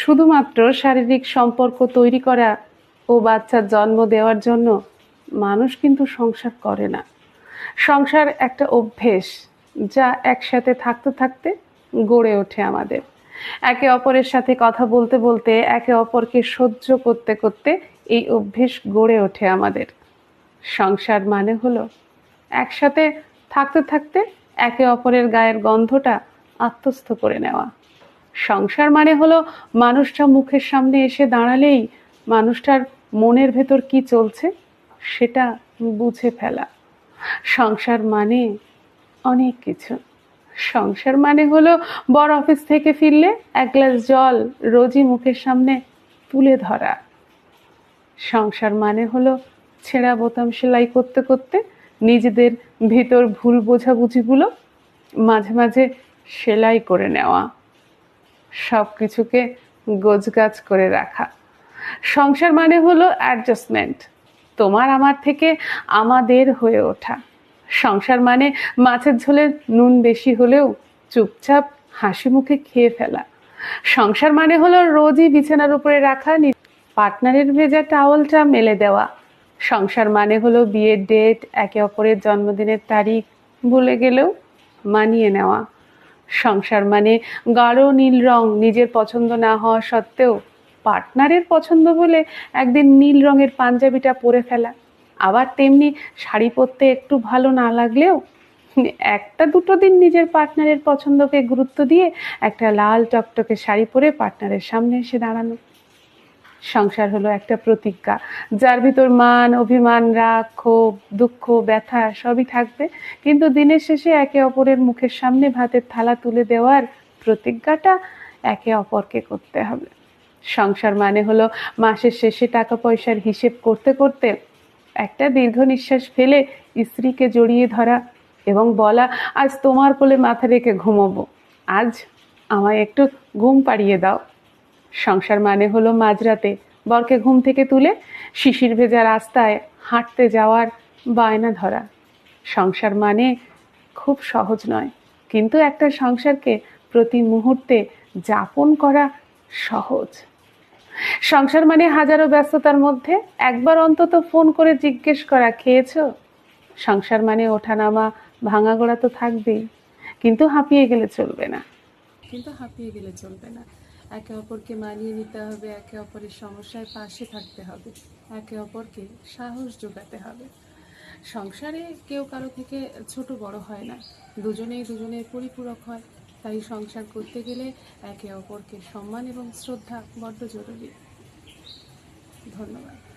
শুধুমাত্র শারীরিক সম্পর্ক তৈরি করা ও বাচ্চার জন্ম দেওয়ার জন্য মানুষ কিন্তু সংসার করে না। সংসার একটা অভ্যেস যা একসাথে থাকতে থাকতে গড়ে ওঠে আমাদের। একে অপরের সাথে কথা বলতে বলতে, একে অপরকে সহ্য করতে করতে এই অভ্যেস গড়ে ওঠে আমাদের। সংসার মানে হলো একসাথে থাকতে থাকতে একে অপরের গায়ের গন্ধটা আত্মস্থ করে নেওয়া। সংসার মানে হলো মানুষটা মুখের সামনে এসে দাঁড়ালেই মানুষটার মনের ভেতর কি চলছে সেটা বুঝে ফেলা। সংসার মানে অনেক কিছু। সংসার মানে হলো বড় অফিস থেকে ফিরলে এক গ্লাস জল রোজই মুখের সামনে তুলে ধরা। সংসার মানে হলো ছেঁড়া বোতাম সেলাই করতে করতে নিজেদের ভিতর ভুল বোঝাবুঝিগুলো মাঝে মাঝে সেলাই করে নেওয়া। সব কিছুকে গোছগাছ করে রাখা। সংসার মানে হলো অ্যাডজাস্টমেন্ট তোমার আমার থেকে আমাদের হয়ে ওঠা। সংসার মানে মাছের ঝোলে নুন বেশি হলেও চুপচাপ হাসি মুখে খেয়ে ফেলা। সংসার মানে হলো রোজই বিছানার উপরে রাখা পার্টনারের ভেজা টাওয়ালটা মেলে দেওয়া। সংসার মানে হলো বিয়ের ডেট একে অপরের জন্মদিনের তারিখ ভুলে গেলেও মানিয়ে নেওয়া। সংসার মানে গাঢ় নীল রং, নিজের পছন্দ না হওয়া সত্ত্বেও পার্টনারের পছন্দ বলে একদিন নীল রঙের পাঞ্জাবিটা পরে ফেলা। আবার তেমনি শাড়ি পরতে একটু ভালো না লাগলেও একটা দুটো দিন নিজের পার্টনারের পছন্দকে গুরুত্ব দিয়ে একটা লাল টকটকে শাড়ি পরে পার্টনারের সামনে এসে দাঁড়ানো। সংসার হলো একটা প্রতিজ্ঞা। যার ভিতর মান, অভিমান, রাগ, ক্ষোভ, দুঃখ, ব্যথা সবই থাকবে। কিন্তু দিনের শেষে একে অপরের মুখের সামনে ভাতের থালা তুলে দেওয়ার প্রতিজ্ঞাটা একে অপরকে করতে হবে। সংসার মানে হলো মাসের শেষে টাকা পয়সার হিসেব করতে করতে একটা দীর্ঘ নিঃশ্বাস ফেলে স্ত্রীকে জড়িয়ে ধরা এবং বলা, আজ তোমার কোলে মাথা রেখে ঘুমোবো। আজ আমায় একটু ঘুম পাড়িয়ে দাও। সংসার মানে হলো মাঝরাতে বরকে ঘুম থেকে তুলে শিশির ভেজা রাস্তায় হাঁটতে যাওয়ার বায়না ধরা। সংসার মানে খুব সহজ নয়, কিন্তু একটা সংসারকে প্রতি মুহূর্তে যাপন করা সহজ। সংসার মানে হাজারো ব্যস্ততার মধ্যে একবার অন্তত ফোন করে জিজ্ঞেস করা, খেয়েছো? সংসার মানে ওঠানামা ভাঙা গোড়া তো থাকবেই, কিন্তু হাঁপিয়ে গেলে চলবে না। কিন্তু হাঁপিয়ে গেলে চলবে না। একে অপরকে মানিয়ে নিতে হবে, একে অপরের সমস্যায় পাশে থাকতে হবে, একে অপরকে সাহস যোগাতে হবে। সংসারে কেউ কারও থেকে ছোট বড় হয় না, দুজনেই দুজনের পরিপূরক হয়। তাই সংসার করতে গেলে একে অপরকে সম্মান এবং শ্রদ্ধা বড্ড জরুরি। ধন্যবাদ।